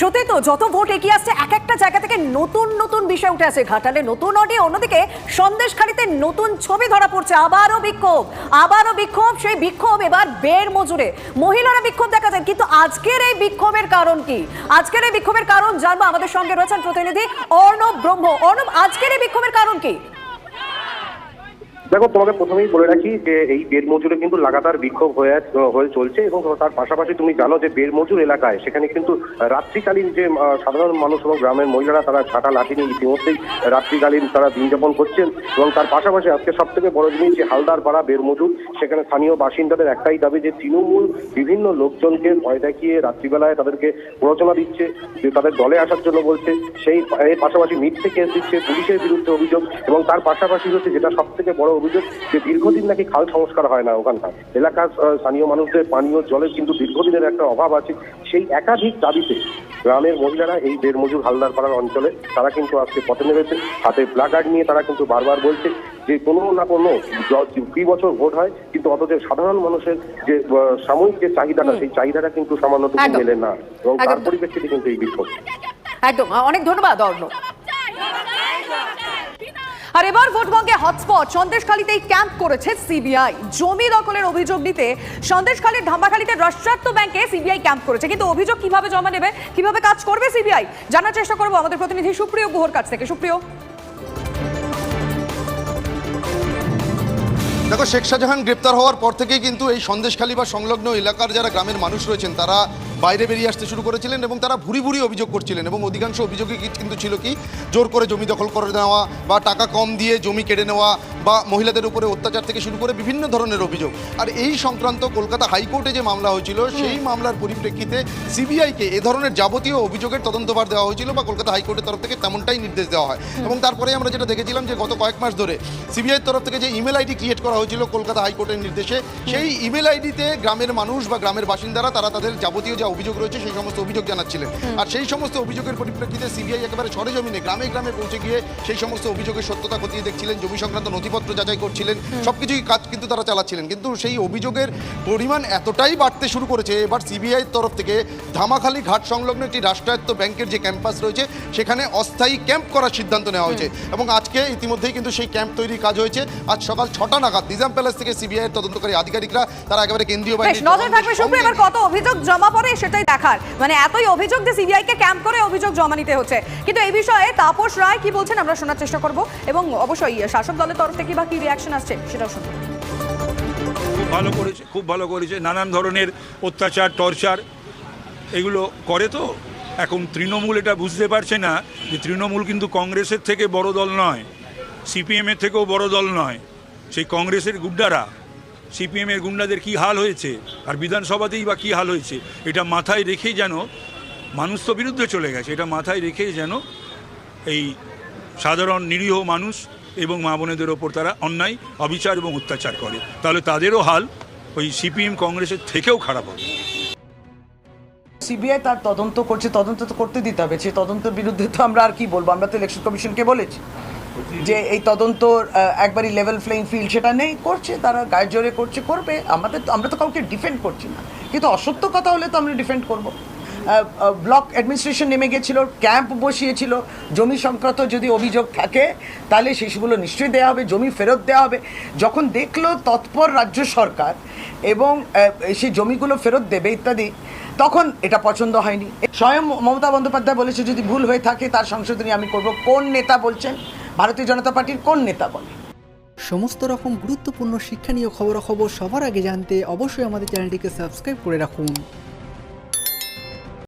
সত্যি তো, যত ভোট এগিয়ে আসছে, এক একটা জায়গা থেকে নতুন নতুন বিষয় উঠে আসে ঘাটালে। নতুন অডিও, অন্যদিকে সন্দেশখালিতে নতুন ছবি ধরা পড়ছে। আবারও বিক্ষোভ আবারও বিক্ষোভ, সেই বিক্ষোভ এবার বের মজুরে। মহিলারা বিক্ষোভ দেখা যায়, কিন্তু আজকের এই বিক্ষোভের কারণ কি? আজকের এই বিক্ষোভের কারণ জানব আমাদের সঙ্গে রয়েছেন প্রতিনিধি অর্ণব ব্রহ্ম। অর্ণব, আজকের এই বিক্ষোভের কারণ কি? দেখো, তোমাকে প্রথমেই বলে রাখি যে এই বের মজুরে কিন্তু লাগাতার বিক্ষোভ হয়ে হয়ে চলছে এবং তার পাশাপাশি তুমি জানো যে বের মজুর এলাকায় সেখানে কিন্তু রাত্রিকালীন যে সাধারণ মানুষ এবং গ্রামের মহিলারা তারা ছাতা লাঠি নিয়ে ইতিমধ্যেই রাত্রিকালীন তারা দিন যাপন করছেন এবং তার পাশাপাশি আজকে সব থেকে বড় জিনিস যে হালদার পাড়া বের মজুর, সেখানে স্থানীয় বাসিন্দাদের একটাই দাবি যে তৃণমূল বিভিন্ন লোকজনকে ভয় দেখিয়ে রাত্রিবেলায় তাদেরকে প্ররোচনা দিচ্ছে, যে তাদের দলে আসার জন্য বলছে, সেই, এর পাশাপাশি মিথ্যে কেস দিচ্ছে, পুলিশের বিরুদ্ধে অভিযোগ এবং তার পাশাপাশি হচ্ছে যেটা সব থেকে বড় অভিযোগ যে দীর্ঘদিন নাকি খাল সংস্কার হয় না ওখানকার এলাকার স্থানীয় মানুষদের পানীয় জলের কিন্তু দীর্ঘদিনের একটা অভাব আছে। সেই একাধিক দাবিতে গ্রামের মহিলারা এই দেড় মজুর হালদার পাড়ার অঞ্চলে তারা কিন্তু আজকে পথে নেমেছে হাতে প্লাকার্ড নিয়ে তারা কিন্তু বারবার বলছে যে কোনো না কোনো কুড়ি বছর ভোট হয় কিন্তু অথচ সাধারণ মানুষের যে সাময়িক যে চাহিদাটা সেই চাহিদাটা কিন্তু সামান্যটুকু। মেলে না। এবং তার। পরিপ্রেক্ষিতে কিন্তু এই বিক্ষোভ। একদম। অনেক ধন্যবাদ অর্ণব। আর এবার ভোটবঙ্গে হটস্পট। সন্দেশখালীতেই ক্যাম্প করেছে সিবিআই। জমি দখলের অভিযোগ নিতে সন্দেশখালীর ধামাখালীতে রাষ্ট্রায়ত্ত ব্যাংকে সিবিআই ক্যাম্প করেছে। কিন্তু অভিযোগ কীভাবে জমা নেবে, কীভাবে কাজ করবে সিবিআই, জানার চেষ্টা করব আমাদের প্রতিনিধি সুপ্রিয় গুহর কাছ থেকে। সুপ্রিয়। দেখো, শেখ শাহজাহান গ্রেপ্তার হওয়ার পর থেকেই কিন্তু এই সন্দেশখালী বা সংলগ্ন এলাকার যারা গ্রামের মানুষ রয়েছেন, তারা বাইরে বেরিয়ে আসতে শুরু করেছিলেন এবং তারা ভুরি ভুরি অভিযোগ করছিলেন এবং অধিকাংশ অভিযোগই কি- কিন্তু ছিল কি জোর করে জমি দখল করে নেওয়া বা টাকা কম দিয়ে জমি কেড়ে নেওয়া বা মহিলাদের উপরে অত্যাচার থেকে শুরু করে বিভিন্ন ধরনের অভিযোগ। আর এই সংক্রান্ত কলকাতা হাইকোর্টে যে মামলা হয়েছিল সেই মামলার পরিপ্রেক্ষিতে সিবিআইকে এ ধরনের যাবতীয় অভিযোগের তদন্তভার দেওয়া হয়েছিল বা কলকাতা হাইকোর্টের তরফ থেকে তেমনটাই নির্দেশ দেওয়া হয়। এবং তারপরে আমরা যেটা দেখেছিলাম যে গত কয়েক মাস ধরে সিবিআইয়ের তরফ থেকে যে ইমেল আইডি ক্রিয়েট করা হয়েছিল কলকাতা হাইকোর্টের নির্দেশে সেই ইমেল আইডিতে গ্রামের মানুষ বা গ্রামের বাসিন্দারা তারা তাদের যাবতীয় যা অভিযোগ রয়েছে সেই সমস্ত অভিযোগ জানাচ্ছিলেন। আর সেই সমস্ত অভিযোগের পরিপ্রেক্ষিতে সিবিআই একেবারে সরেজমিনে গ্রামে গ্রামে পৌঁছে গিয়ে সেই সমস্ত অভিযোগের সত্যতা খতিয়ে দেখছিলেন জমি সংক্রান্ত নথিপত্র যাচাই করছিলেন সবকিছুই কাজ কিন্তু তারা চালাচ্ছিলেন। কিন্তু সেই অভিযোগের পরিমাণ এতটাই বাড়তে শুরু করেছে এবার সিবিআইয়ের তরফ থেকে ধামাখালী ঘাট সংলগ্ন একটি রাষ্ট্রায়ত্ত ব্যাংকের যে ক্যাম্পাস রয়েছে সেখানে অস্থায়ী ক্যাম্প করার সিদ্ধান্ত নেওয়া হয়েছে। এবং আজকে ইতিমধ্যেই কিন্তু সেই ক্যাম্প তৈরির কাজ হয়েছে। আজ সকাল ছটা নাগাদ নিজাম প্যালেস থেকে সিবিআইয়ের তদন্তকারী আধিকারিকরা তারা একেবারে কেন্দ্রীয় বেশ বাহিনীর নজর থাকবে এবার কত অভিযোগ জমা পড়ে? সেটাই দেখার। মানে এতই অভিযোগ যে সিবিআই কে ক্যাম্প করে অভিযোগ জমা নিতে হচ্ছে। কিন্তু এই বিষয়ে তাপস রায় কি বলছেন আমরা শোনার চেষ্টা করব এবং অবশ্যই শাসক দলের তরফ থেকে বা কি রিয়াকশন আসছে সেটাও শুনব। খুব ভালো করেছে, খুব ভালো করেছে। নানান ধরনের অত্যাচার, টর্চার, এগুলো করে তো। এখন তৃণমূল এটা বুঝতে পারছে না যে তৃণমূল কিন্তু কংগ্রেসের থেকে বড় দল নয় সিপিএমের থেকেও বড় দল নয়, সেই কংগ্রেসের গুন্ডারা সিপিএমের গুন্ডাদের কি হাল হয়েছে? আর বিধানসভাতেই বা কি হাল হয়েছে? এটা মাথায় রেখেই যেন মানুষ তো বিরুদ্ধে চলে গেছে, এটা মাথায় রেখেই যেন এই সাধারণ নিরীহ মানুষ এবং মা বোনেদের ওপর তারা অন্যায়, অবিচার এবং অত্যাচার করে। তাহলে তাদেরও হাল ওই সিপিএম কংগ্রেসের থেকেও খারাপ হবে। সিবিআই তার তদন্ত করছে, তদন্ত তো করতে দিতে হবে। সেই তদন্তের বিরুদ্ধে তো আমরা আর কি বলব? আমরা তো ইলেকশন কমিশনকে বলেছি। যে এই তদন্ত একবারই লেভেল ফ্লেইং ফিল্ড সেটা নেই, করছে, তারা গায়ে জোরে করছে, করবে। আমাদের তো- আমরা তো কাউকে ডিফেন্ড করছি না। কিন্তু অসত্য কথা হলে তো আমরা ডিফেন্ড করব। ব্লক অ্যাডমিনিস্ট্রেশন নেমে গেছিল ক্যাম্প বসিয়েছিল, জমি সংক্রান্ত যদি অভিযোগ থাকে, তাহলে সেগুলো নিশ্চয়ই দেওয়া হবে, জমি ফেরত দেওয়া হবে। যখন দেখল তৎপর রাজ্য সরকার এবং সেই জমিগুলো ফেরত দেবে ইত্যাদি, তখন এটা পছন্দ হয়নি। স্বয়ং মমতা বন্দ্যোপাধ্যায় বলেছে, যদি ভুল হয়ে থাকে তার সংশোধনী আমি করব। কোন নেতা বলছেন? ভারতীয় জনতা পার্টির কোন নেতা বলে সমস্ত রকম গুরুত্বপূর্ণ শিক্ষা শিক্ষণীয় খবরাখবর সবার আগে জানতে অবশ্যই আমাদের চ্যানেলটিকে সাবস্ক্রাইব করে রাখুন।